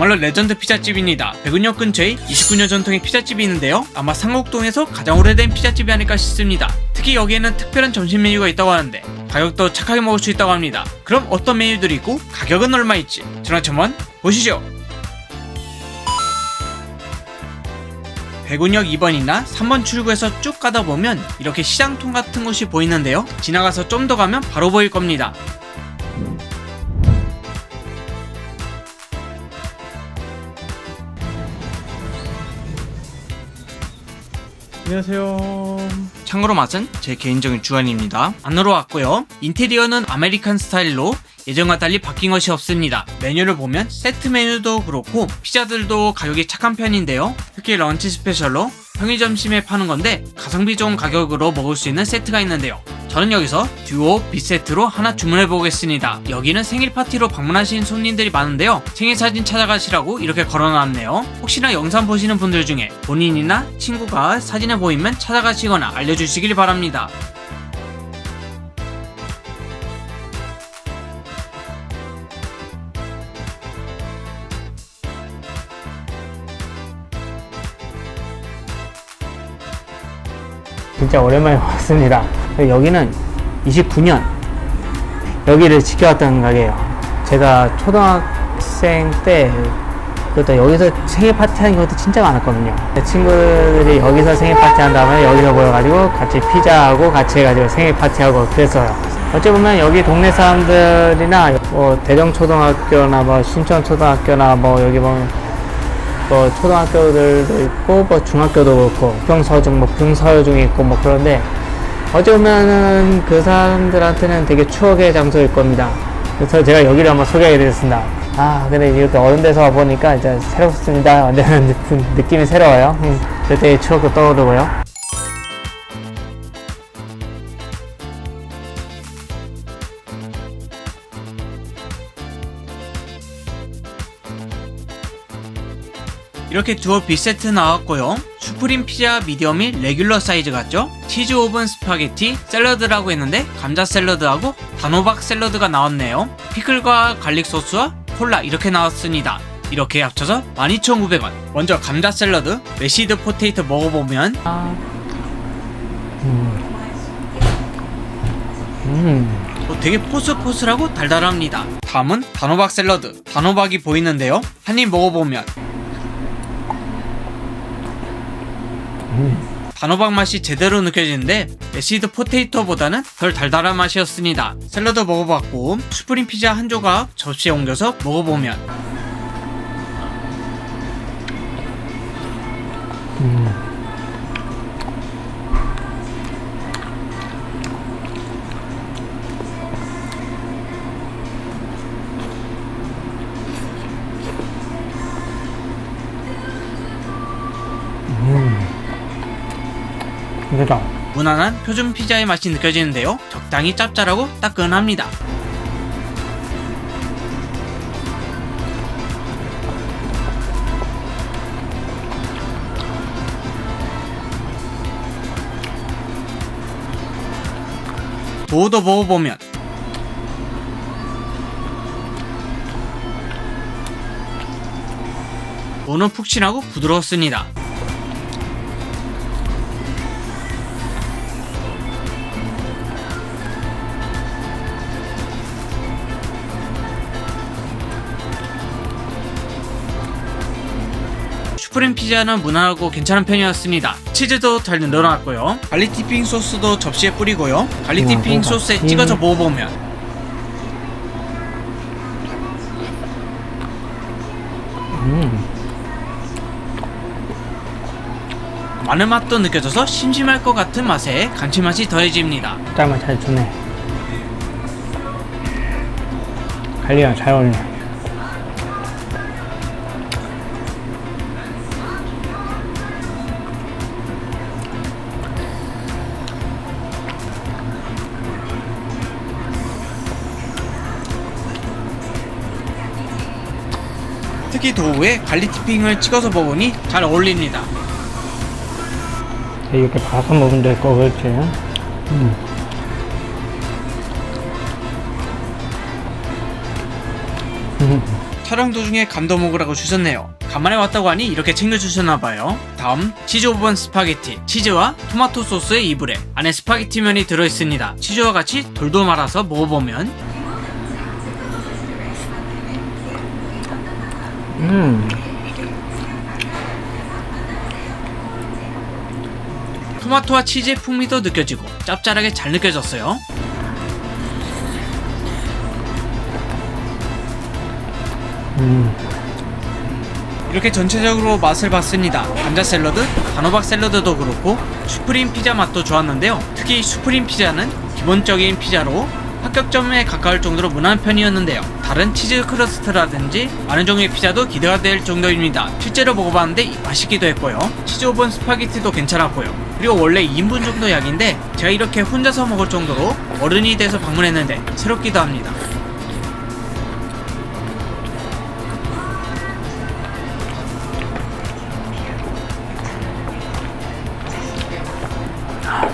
정말로 레전드 피자집입니다. 백운역 근처에 29년 전통의 피자집이 있는데요. 아마 상록동에서 가장 오래된 피자집이 아닐까 싶습니다. 특히 여기에는 특별한 점심 메뉴가 있다고 하는데 가격도 착하게 먹을 수 있다고 합니다. 그럼 어떤 메뉴들이 있고 가격은 얼마일지 전화 한번 보시죠. 백운역 2번이나 3번 출구에서 쭉 가다 보면 이렇게 시장통 같은 곳이 보이는데요. 지나가서 좀 더 가면 바로 보일 겁니다. 안녕하세요. 참고로 맛은 제 개인적인 주관입니다. 안으로 왔고요. 인테리어는 아메리칸 스타일로 예전과 달리 바뀐 것이 없습니다. 메뉴를 보면 세트 메뉴도 그렇고 피자들도 가격이 착한 편인데요. 특히 런치 스페셜로 평일 점심에 파는 건데 가성비 좋은 가격으로 먹을 수 있는 세트가 있는데요. 저는 여기서 듀오 B세트로 하나 주문해 보겠습니다. 여기는 생일 파티로 방문하신 손님들이 많은데요. 생일 사진 찾아가시라고 이렇게 걸어놨네요. 혹시나 영상 보시는 분들 중에 본인이나 친구가 사진에 보이면 찾아가시거나 알려주시길 바랍니다. 진짜 오랜만에 왔습니다. 여기는 29년 여기를 지켜왔던 가게예요. 제가 초등학생 때 그때 여기서 생일 파티 하는 것도 진짜 많았거든요. 제 친구들이 여기서 생일 파티 한 다음에 여기서 모여가지고 같이 피자하고 같이 해가지고 생일 파티하고 그랬어요. 어찌 보면 여기 동네 사람들이나 뭐 대정초등학교나 뭐 신천초등학교나 뭐 여기 보면 뭐 초등학교들도 있고 뭐 중학교도 그렇고 평서중 뭐 평서중이 있고 뭐 그런데 어찌 보면은 그 사람들한테는 되게 추억의 장소일 겁니다. 그래서 제가 여기를 한번 소개해드렸습니다. 아 근데 이렇게 어른 돼서 와 보니까 이제 새롭습니다. 완전 느낌이 새로워요. 음, 그때의 추억도 떠오르고요. 이렇게 두어 B세트 나왔고요. 슈프림 피자 미디엄이 레귤러 사이즈 같죠? 치즈 오븐 스파게티 샐러드라고 했는데 감자 샐러드하고 단호박 샐러드가 나왔네요. 피클과 갈릭 소스와 콜라 이렇게 나왔습니다. 이렇게 합쳐서 12,900원. 먼저 감자 샐러드, 메시드 포테이토 먹어보면 아, 음, 음, 어, 되게 포슬포슬하고 달달합니다. 다음은 단호박 샐러드. 단호박이 보이는데요. 한 입 먹어보면 단호박 맛이 제대로 느껴지는데 메시드 포테이토보다는 덜 달달한 맛이었습니다. 샐러드 먹어봤고 슈프림 피자 한 조각 접시에 옮겨서 먹어보면 음. 그죠? 무난한 표준 피자의 맛이 느껴지는데요. 적당히 짭짤하고 따끈합니다. 도우도 먹어보면 도는 푹신하고 부드러웠습니다. 슈프림 피자는 무난하고 괜찮은 편이었습니다. 치즈도 잘 늘어났고요. 갈릭 디핑 소스도 접시에 뿌리고요. 갈릭 디핑 소스에 음. 찍어서 먹어보면 음. 마늘 맛도 느껴져서 심심할 것 같은 맛에 감칠맛이 더해집니다. 짤만 잘 주네. 갈리랑 잘 어울리 특히 도우에 갈릭 디핑을 찍어서 먹으니 잘 어울립니다. 이렇게 봐서 먹으면 될 거, 그렇지? 음. 음. 촬영 도중에 감도 먹으라고 주셨네요. 간만에 왔다고 하니 이렇게 챙겨주셨나봐요. 다음 치즈 오븐 스파게티 치즈와 토마토 소스의 이불에 안에 스파게티 면이 들어있습니다. 치즈와 같이 돌돌 말아서 먹어보면 음, 토마토와 치즈의 풍미도 느껴지고 짭짤하게 잘 느껴졌어요. 음, 이렇게 전체적으로 맛을 봤습니다. 감자 샐러드, 단호박 샐러드도 그렇고 슈프림 피자 맛도 좋았는데요. 특히 슈프림 피자는 기본적인 피자로 합격점에 가까울 정도로 무난한 편이었는데요. 다른 치즈 크러스트라든지 많은 종류의 피자도 기대가 될 정도입니다. 실제로 먹어봤는데 맛있기도 했고요. 치즈 오븐 스파게티도 괜찮았고요. 그리고 원래 2인분 정도 약인데 제가 이렇게 혼자서 먹을 정도로 어른이 돼서 방문했는데 새롭기도 합니다.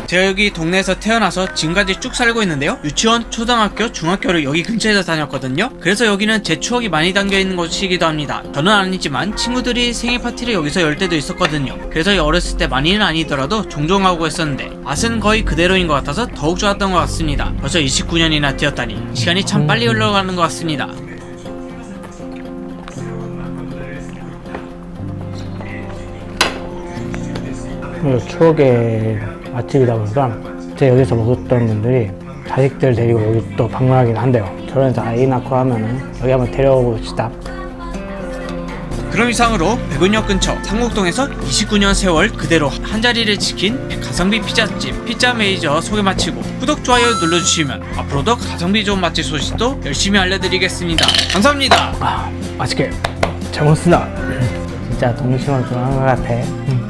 제가 여기 동네에서 태어나서 지금까지 쭉 살고 있는데요. 유치원, 초등학교, 중학교를 여기 근처에서 다녔거든요. 그래서 여기는 제 추억이 많이 담겨 있는 곳이기도 합니다. 저는 아니지만 친구들이 생일 파티를 여기서 열 때도 있었거든요. 그래서 어렸을 때 많이는 아니더라도 종종 가고 했었는데 맛은 거의 그대로인 것 같아서 더욱 좋았던 것 같습니다. 벌써 29년이나 되었다니 시간이 참 빨리 흘러가는 것 같습니다. 이거 추억의 맛집이다 보니까 제가 여기서 먹었던 분들이 자식들 데리고 여기 또 방문하긴 한대요. 이제 아이 낳고 하면은 여기 한번 데려봅시다. 그럼 이상으로 백운역 근처 상곡동에서 29년 세월 그대로 한 자리를 지킨 가성비 피자집 피자 메이저 소개 마치고 구독 좋아요 눌러주시면 앞으로도 가성비 좋은 맛집 소식도 열심히 알려드리겠습니다. 감사합니다. 아, 맛있게 잘 먹었습니다. 진짜 동심으로 들어간 것 같아. 음.